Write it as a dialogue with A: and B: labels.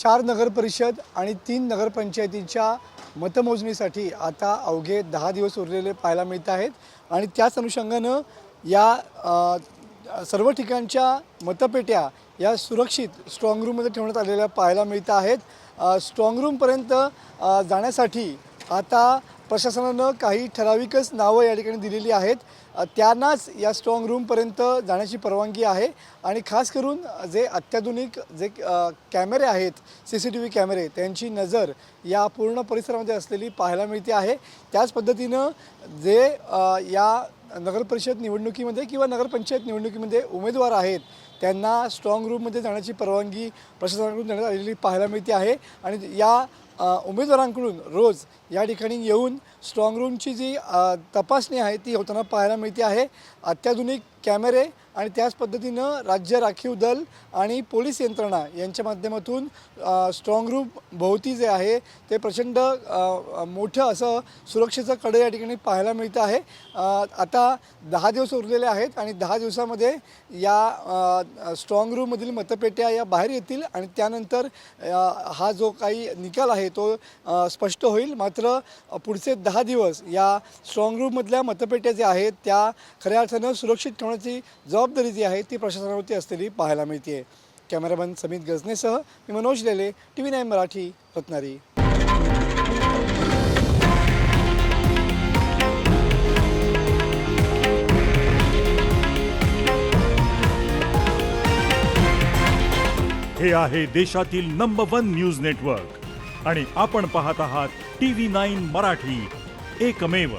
A: चार नगरपरिषद आणि तीन नगरपंचायतींच्या मतमोजणीसाठी आता अवघे दहा दिवस उरलेले पाहायला मिळत आहेत. आणि त्याच अनुषंगानं या सर्व ठिकाणच्या मतपेट्या या सुरक्षित स्ट्रॉंगरूममध्ये ठेवण्यात आलेल्या पाहायला मिळत आहेत. स्ट्रॉंगरूमपर्यंत रूमपर्यंत जाण्यासाठी आता प्रशासनानं काही ठराविकच नावं या ठिकाणी दिलेली आहेत. त्यांनाच या स्ट्रॉंग रूमपर्यंत जाण्याची परवानगी आहे. आणि खास करून जे अत्याधुनिक जे कॅमेरे आहेत सी सी टी व्ही कॅमेरे त्यांची नजर या पूर्ण परिसरामध्ये असलेली पाहायला मिळते आहे. त्याच पद्धतीनं जे या नगरपरिषद निवडणुकीमध्ये किंवा नगरपंचायत निवडणुकीमध्ये उमेदवार आहेत त्यांना स्ट्रॉंग रूममध्ये जाण्याची परवानगी प्रशासनाकडून देण्यात आलेली पाहायला मिळते आहे. आणि या उमेदवारांकडून रोज या ठिकाणी येऊन स्ट्रॉंग रूमची जी तपासणी आहे ती होताना पाहायला मिळते आहे. अत्याधुनिक कॅमेरे आणि त्याच पद्धतीनं राज्य राखीव दल आणि पोलीस यंत्रणा यांच्या माध्यमातून स्ट्रॉंग रूम भोवती जे आहे ते प्रचंड मोठं असं सुरक्षेचं कडे या ठिकाणी पाहायला मिळतं आहे. आता दहा दिवस उरलेले आहेत आणि दहा दिवसामध्ये या स्ट्रॉंग रूममधील मतपेट्या या बाहेर येतील आणि त्यानंतर हा जो काही निकाल आहे तो स्पष्ट होईल. मात्र पुढचे दहा दिवस या स्ट्रॉंग रूममधल्या मतपेट्या ज्या आहेत त्या खऱ्या अर्थानं सुरक्षित ठेवण्याची जबाबदारी जी आहे ती प्रशासनावरती असलेली पाहायला मिळते कॅमेरामॅन समित गजनेसह मी Manoj Lele T V nine Marathi रत्नारी.
B: हे आहे देशातील नंबर वन न्यूज नेटवर्क आणि आपण पाहत आहात टी व्ही नाईन मराठी. एकमेव